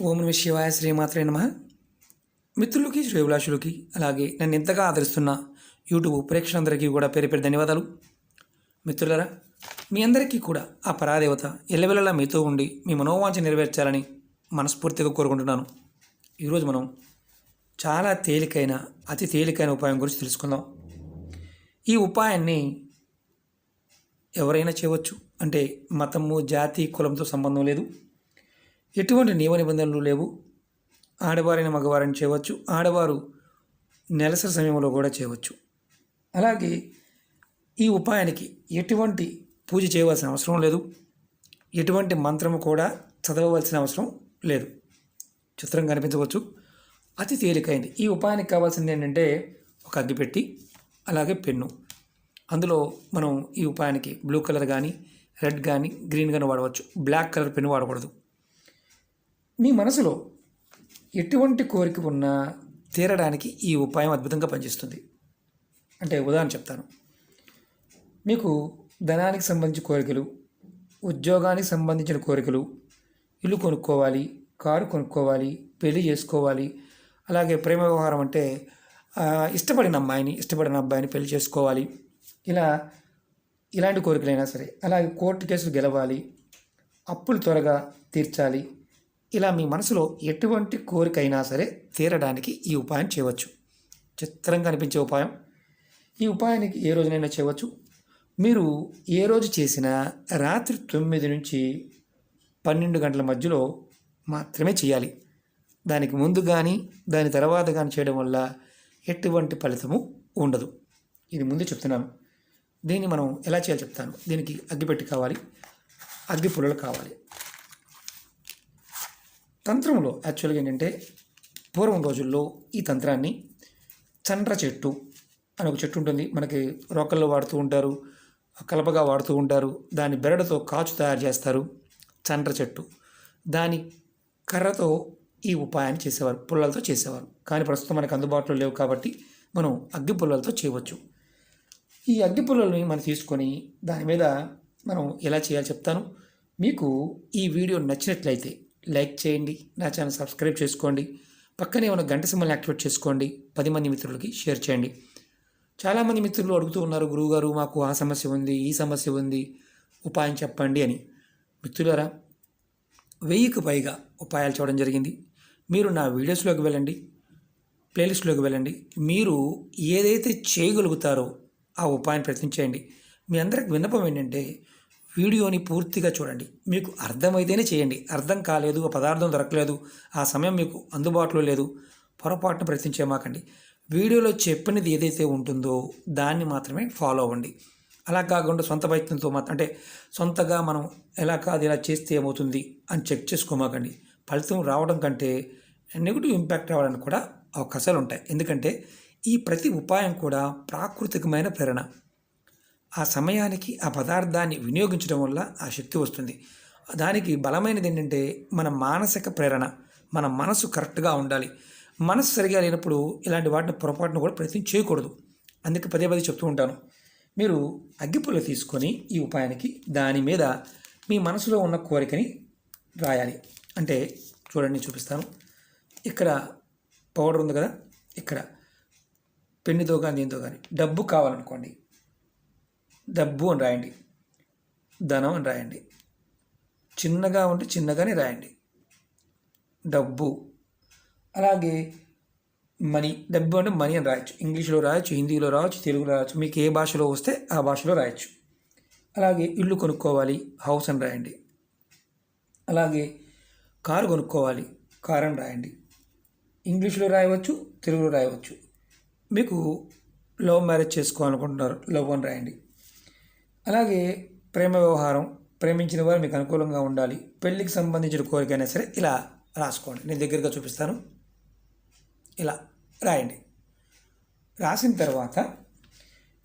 ఓం నమ శివాయ శ్రీమాత్రే నమ. మిత్రులకి శ్రేభిలాషులకి అలాగే నన్ను ఎంతగా ఆదరిస్తున్న యూట్యూబ్ ప్రేక్షకులందరికీ కూడా పేరు పేరు ధన్యవాదాలు. మిత్రులరా మీ అందరికీ కూడా ఆ పరాదేవత ఎల్లవెల్లలా మీతో ఉండి మీ మనోవాంఛ నెరవేర్చాలని మనస్ఫూర్తిగా కోరుకుంటున్నాను. ఈరోజు మనం చాలా తేలికైన అతి తేలికైన ఉపాయం గురించి తెలుసుకుందాం. ఈ ఉపాయాన్ని ఎవరైనా చేయవచ్చు. అంటే మతము జాతి కులంతో సంబంధం లేదు. ఎటువంటి నియమ నిబంధనలు లేవు. ఆడవారైన మగవారిని చేయవచ్చు. ఆడవారు నెలసరి సమయంలో కూడా చేయవచ్చు. అలాగే ఈ ఉపాయానికి ఎటువంటి పూజ చేయవలసిన అవసరం లేదు. ఎటువంటి మంత్రము కూడా చదవవలసిన అవసరం లేదు. చిత్రం కనిపించవచ్చు. అతి తేలికైంది. ఈ ఉపాయానికి కావాల్సింది ఏంటంటే ఒక అగ్గిపెట్టి అలాగే పెన్ను. అందులో మనం ఈ ఉపాయానికి బ్లూ కలర్ కానీ రెడ్ కానీ గ్రీన్ కానీ వాడవచ్చు. బ్లాక్ కలర్ పెన్ను వాడకూడదు. మీ మనసులో ఎటువంటి కోరిక ఉన్నా తీరడానికి ఈ ఉపాయం అద్భుతంగా పనిచేస్తుంది. అంటే ఉదాహరణ చెప్తాను. మీకు ధనానికి సంబంధించిన కోరికలు ఉద్యోగానికి సంబంధించిన కోరికలు ఇల్లు కొనుక్కోవాలి కారు కొనుక్కోవాలి పెళ్ళి చేసుకోవాలి అలాగే ప్రేమ వ్యవహారం అంటే ఇష్టపడిన అమ్మాయిని ఇష్టపడిన అబ్బాయిని పెళ్ళి చేసుకోవాలి. ఇలా ఇలాంటి కోరికలైనా సరే అలాగే కోర్టు కేసులు గెలవాలి అప్పులు త్వరగా తీర్చాలి ఇలా మీ మనసులో ఎటువంటి కోరికైనా సరే తీరడానికి ఈ ఉపాయం చేయవచ్చు. చిత్రంగా అనిపించే ఉపాయం. ఈ ఉపాయానికి ఏ రోజునైనా చేయవచ్చు. మీరు ఏ రోజు చేసినా రాత్రి తొమ్మిది నుంచి పన్నెండు గంటల మధ్యలో మాత్రమే చేయాలి. దానికి ముందు కానీ దాని తర్వాత కానీ చేయడం వల్ల ఎటువంటి ఫలితము ఉండదు. ఇది ముందు చెప్తున్నాను. దీన్ని మనం ఎలా చేయాలో చెప్తాను. దీనికి అగ్గిపెట్టి కావాలి. అగ్గి పుల్లలు కావాలి. తంత్రంలో యాక్చువల్గా ఏంటంటే పూర్వం రోజుల్లో ఈ తంత్రాన్ని చండ్ర చెట్టు అని ఒక చెట్టు ఉంటుంది. మనకి రోకల్లో వాడుతూ ఉంటారు కలపగా వాడుతూ ఉంటారు. దాని బెరడుతో కాచు తయారు చేస్తారు చండ్ర చెట్టు. దాని కర్రతో ఈ ఉపాయాన్ని చేసేవారు పుల్లలతో చేసేవారు. కానీ ప్రస్తుతం మనకు అందుబాటులో లేవు కాబట్టి మనం అగ్గి పుల్లలతో చేయవచ్చు. ఈ అగ్గి పుల్లల్ని మనం తీసుకొని దాని మీద మనం ఎలా చేయాలో చెప్తాను. మీకు ఈ వీడియో నచ్చినట్లయితే లైక్ చేయండి నా ఛానల్ సబ్స్క్రైబ్ చేసుకోండి పక్కనే ఉన్న గంట సింబల్ని యాక్టివేట్ చేసుకోండి పది మంది మిత్రులకి షేర్ చేయండి. చాలామంది మిత్రులు అడుగుతూ ఉన్నారు గురువుగారు మాకు ఆ సమస్య ఉంది ఈ సమస్య ఉంది ఉపాయం చెప్పండి అని. మిత్రులారా వెయ్యికి పైగా ఉపాయాలు చూడడం జరిగింది. మీరు నా వీడియోస్లోకి వెళ్ళండి ప్లేలిస్ట్లోకి వెళ్ళండి. మీరు ఏదైతే చేయగలుగుతారో ఆ ఉపాయం ప్రయత్నించేయండి మీ అందరికి విన్నపం ఏంటంటే వీడియోని పూర్తిగా చూడండి. మీకు అర్థమైతేనే చేయండి. అర్థం కాలేదు ఆ పదార్థం దొరకలేదు ఆ సమయం మీకు అందుబాటులో లేదు పొరపాటున ప్రయత్నించేమాకండి వీడియోలో చెప్పినది ఏదైతే ఉంటుందో దాన్ని మాత్రమే ఫాలో అవ్వండి. అలా కాకుండా సొంత ప్రయత్నంతో మాత్రం అంటే సొంతగా మనం ఎలా కాదు ఇలా చేస్తే ఏమవుతుంది అని చెక్ చేసుకోమాకండి. ఫలితం రావడం కంటే నెగిటివ్ ఇంపాక్ట్ రావడానికి కూడా అవకాశాలు ఉంటాయి ఎందుకంటే ఈ ప్రతి ఉపాయం కూడా ప్రాకృతికమైన ప్రేరణ. ఆ సమయానికి ఆ పదార్థాన్ని వినియోగించడం వల్ల ఆ శక్తి వస్తుంది. దానికి బలమైనది ఏంటంటే మన మానసిక ప్రేరణ మన మనసు కరెక్ట్గా ఉండాలి. మనసు సరిగా లేనప్పుడు ఇలాంటి వాటిని పొరపాటును కూడా ప్రయత్నం చేయకూడదు. అందుకే పదే పదే చెప్తూ ఉంటాను. మీరు అగ్గిపుల్ల తీసుకొని ఈ ఉపాయానికి దాని మీద మీ మనసులో ఉన్న కోరికని రాయాలి. అంటే చూడండి చూపిస్తాను. ఇక్కడ పౌడర్ ఉంది కదా? ఇక్కడ. పెన్నుతో కానీ దీంతో కానీ డబ్బు కావాలనుకోండి. డబ్బు అని రాయండి. ధనం అని రాయండి. చిన్నగా ఉంటే చిన్నగానే రాయండి. డబ్బు. అలాగే మనీ. డబ్బు అంటే మనీ అని రాయొచ్చు. ఇంగ్లీష్లో రాయొచ్చు హిందీలో రాయొచ్చు తెలుగులో రాయొచ్చు. మీకు ఏ భాషలో వస్తే ఆ భాషలో రాయొచ్చు. అలాగే ఇల్లు కొనుక్కోవాలి హౌస్ అని రాయండి. అలాగే కారు కొనుక్కోవాలి కార్ అని రాయండి. ఇంగ్లీష్లో రాయవచ్చు తెలుగులో రాయవచ్చు. మీకు లవ్ మ్యారేజ్ చేసుకోవాలనుకుంటున్నారు లవ్ అని రాయండి. అలాగే ప్రేమ వ్యవహారం ప్రేమించిన వారు మీకు అనుకూలంగా ఉండాలి. పెళ్ళికి సంబంధించిన కోరికైనా సరే ఇలా రాసుకోండి. నేను దగ్గరగా చూపిస్తాను. ఇలా రాయండి. రాసిన తర్వాత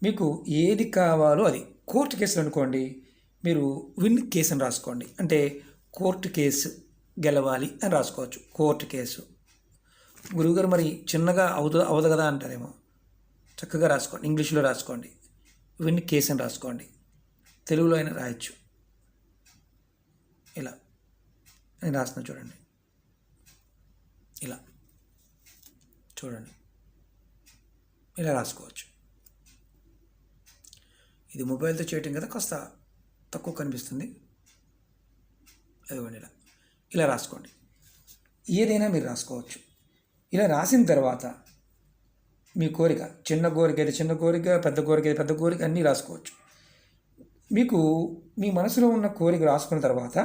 మీకు ఏది కావాలో అది. కోర్టు కేసులు అనుకోండి. మీరు విన్ కేసు అని రాసుకోండి. అంటే కోర్టు కేసు గెలవాలి అని రాసుకోవచ్చు. Court case. గురువుగారు మరి చిన్నగా అవదు అవదు కదా అంటారేమో. చక్కగా రాసుకోండి. ఇంగ్లీష్లో రాసుకోండి. విన్ కేసు అని రాసుకోండి. తెలుగులో అయినా రాయొచ్చు. ఇలా. నేను రాస్తున్నా చూడండి. ఇలా. చూడండి. ఇలా రాసుకోవచ్చు. ఇది మొబైల్తో చేయటం కదా కాస్త తక్కువ కనిపిస్తుంది. అదిగోండి ఇలా. ఇలా రాసుకోండి. ఏదైనా మీరు రాసుకోవచ్చు. ఇలా రాసిన తర్వాత మీ కోరిక చిన్న కోరిక అయితే చిన్న కోరిక పెద్ద కోరిక అయితే పెద్ద కోరిక అన్నీ రాసుకోవచ్చు. మీకు మీ మనసులో ఉన్న కోరిక రాసుకున్న తర్వాత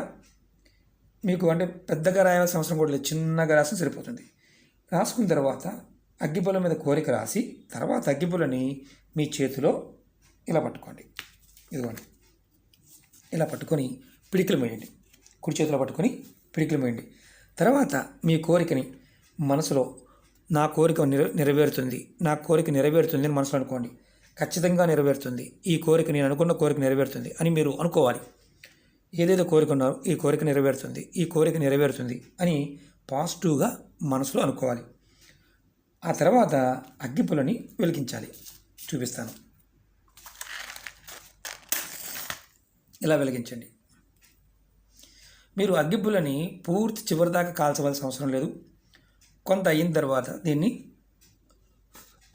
మీకు అంటే పెద్దగా రాయాల్సిన అవసరం కూడా లేదు చిన్నగా రాసిన సరిపోతుంది. రాసుకున్న తర్వాత అగ్గిపుల్ల మీద కోరిక రాసి తర్వాత అగ్గిపుల్లని మీ చేతిలో ఇలా పట్టుకోండి. ఇదిగోండి. ఇలా పట్టుకొని పిడికిలు మేయండి. కుడి చేతిలో పట్టుకొని పిడికిలు వేయండి తర్వాత మీ కోరికని మనసులో నా కోరిక నెరవేరుతుంది నా కోరిక నెరవేరుతుంది అని మనసులో అనుకోండి. ఖచ్చితంగా నెరవేరుతుంది. ఈ కోరిక నేను అనుకున్న కోరిక నెరవేరుతుంది అని మీరు అనుకోవాలి. ఏదేదో కోరిక ఉన్నారో ఈ కోరిక నెరవేరుతుంది. ఈ కోరిక నెరవేరుతుంది అని పాజిటివ్గా మనసులో అనుకోవాలి. ఆ తర్వాత అగ్గిపులని వెలిగించాలి. చూపిస్తాను. ఇలా వెలిగించండి. మీరు అగ్గిపులని పూర్తి చివరిదాకా కాల్చవలసిన అవసరం లేదు. కొంత అయిన తర్వాత దీన్ని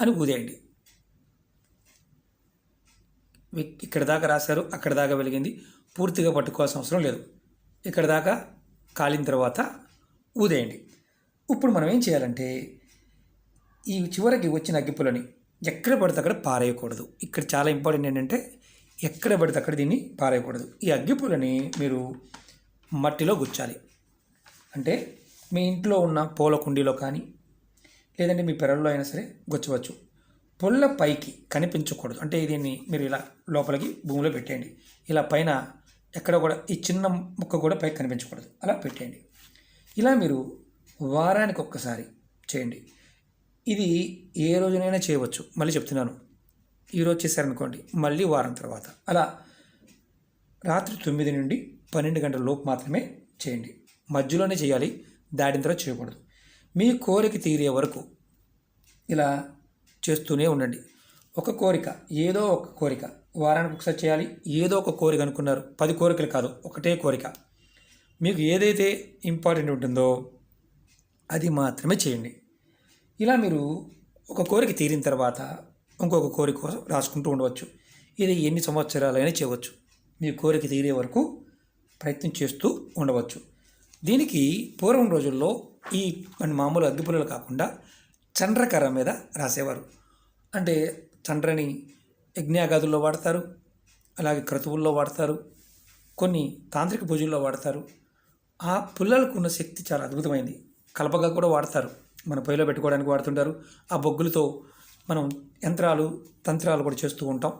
అని ఊదేయండి. ఇక్కడ దాకా రాశారు అక్కడ దాకా వెలిగింది. పూర్తిగా పట్టుకోవాల్సిన అవసరం లేదు. ఇక్కడ దాకా కాలిన తర్వాత ఊదేయండి. ఇప్పుడు మనం ఏం చేయాలంటే ఈ చివరికి వచ్చిన అగ్గిపులని ఎక్కడ పడితే అక్కడ పారేయకూడదు. ఇక్కడ చాలా ఇంపార్టెంట్ ఏంటంటే ఎక్కడ పడితే అక్కడ దీన్ని పారేయకూడదు. ఈ అగ్గిపులని మీరు మట్టిలో గుచ్చాలి. అంటే మీ ఇంట్లో ఉన్న పూల కుండీలో కానీ లేదంటే మీ పెరల్లో అయినా సరే గుచ్చవచ్చు. పుల్ల పైకి కనిపించకూడదు. అంటే దీన్ని మీరు ఇలా లోపలికి భూమిలో పెట్టేయండి. ఇలా పైన ఎక్కడ కూడా ఈ చిన్న ముక్క కూడా పైకి కనిపించకూడదు. అలా పెట్టేయండి. ఇలా మీరు వారానికి ఒక్కసారి చేయండి. ఇది ఏ రోజునైనా చేయవచ్చు. మళ్ళీ చెప్తున్నాను. ఈరోజు చేశారనుకోండి మళ్ళీ వారం తర్వాత. అలా రాత్రి తొమ్మిది నుండి పన్నెండు గంటల లోపు మాత్రమే చేయండి. మధ్యలోనే చేయాలి దాటిన తర్వాత చేయకూడదు. మీ కోరిక తీరే వరకు ఇలా చేస్తూనే ఉండండి. ఒక కోరిక ఏదో ఒక కోరిక. వారానికి ఒకసారి చేయాలి ఏదో ఒక కోరిక అనుకున్నారు. పది కోరికలు కాదు ఒకటే కోరిక. మీకు ఏదైతే ఇంపార్టెంట్ ఉంటుందో అది మాత్రమే చేయండి. ఇలా మీరు ఒక కోరిక తీరిన తర్వాత ఇంకొక కోరిక కోసం రాసుకుంటూ ఉండవచ్చు. ఇది ఎన్ని సంవత్సరాలైనా చేయవచ్చు. మీ కోరిక తీరే వరకు ప్రయత్నం చేస్తూ ఉండవచ్చు. దీనికి పూర్వం రోజుల్లో ఈ మన మామూలు అగ్గిపుల్లలు కాకుండా చండ్రకరం మీద రాసేవారు. అంటే చండ్రని యజ్ఞాగాదుల్లో వాడతారు అలాగే క్రతువుల్లో వాడతారు కొన్ని తాంత్రిక పూజల్లో వాడతారు. ఆ పుల్లలకు ఉన్న శక్తి చాలా అద్భుతమైంది. కలపగా కూడా వాడతారు. మన పొయ్యిలో పెట్టుకోవడానికి వాడుతుంటారు. ఆ బొగ్గులతో మనం యంత్రాలు తంత్రాలు కూడా చేస్తూ ఉంటాం.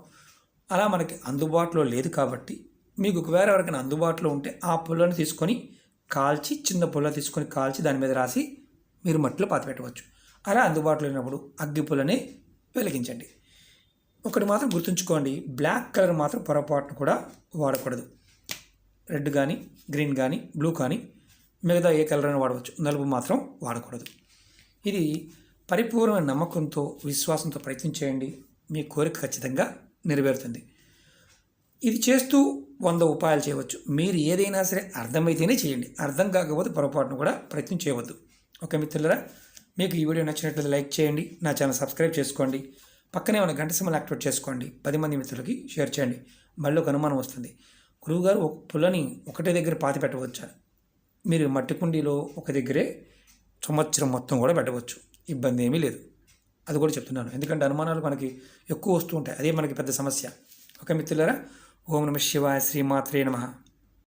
అలా మనకి అందుబాటులో లేదు కాబట్టి మీకు ఒకవేళ ఎవరికైనా అందుబాటులో ఉంటే ఆ పుల్లని తీసుకొని కాల్చి చిన్న పుల్ల తీసుకొని కాల్చి దాని మీద రాసి మీరు మట్టిలో పాతి పెట్టవచ్చు అలా అందుబాటులో లేనప్పుడు అగ్గి పుల్లని వెలిగించండి. ఒకటి మాత్రం గుర్తుంచుకోండి బ్లాక్ కలర్ మాత్రం పొరపాటును కూడా వాడకూడదు. రెడ్ కానీ గ్రీన్ కానీ బ్లూ కానీ మిగతా ఏ కలర్ అయినా వాడవచ్చు. నలుపు మాత్రం వాడకూడదు. ఇది పరిపూర్ణమైన నమ్మకంతో విశ్వాసంతో ప్రయత్నం చేయండి. మీ కోరిక ఖచ్చితంగా నెరవేరుతుంది. ఇది చేస్తూ వంద ఉపాయాలు చేయవచ్చు. మీరు ఏదైనా సరే అర్థమైతేనే చేయండి. అర్థం కాకపోతే పొరపాటును కూడా ప్రయత్నం చేయవద్దు. ఓకే మిత్రులరా మీకు ఈ వీడియో నచ్చినట్లయితే లైక్ చేయండి నా ఛానల్ సబ్స్క్రైబ్ చేసుకోండి పక్కనే ఉన్న గంట సింబల్ యాక్టివేట్ చేసుకోండి పది మంది మిత్రులకి షేర్ చేయండి మళ్ళీ ఒక అనుమానం వస్తుంది. గురువుగారు ఒక పుల్లని ఒకటే దగ్గర పాతి పెట్టవచ్చా? మీరు మట్టి కుండీలో ఒక దగ్గరే సంవత్సరం మొత్తం కూడా పెట్టవచ్చు ఇబ్బంది ఏమీ లేదు. అది కూడా చెప్తున్నాను ఎందుకంటే అనుమానాలు మనకి ఎక్కువ వస్తూ ఉంటాయి అదే మనకి పెద్ద సమస్య. ఒక మిత్రులరా ఓం నమ శివాయ శ్రీమాత్రే నమ.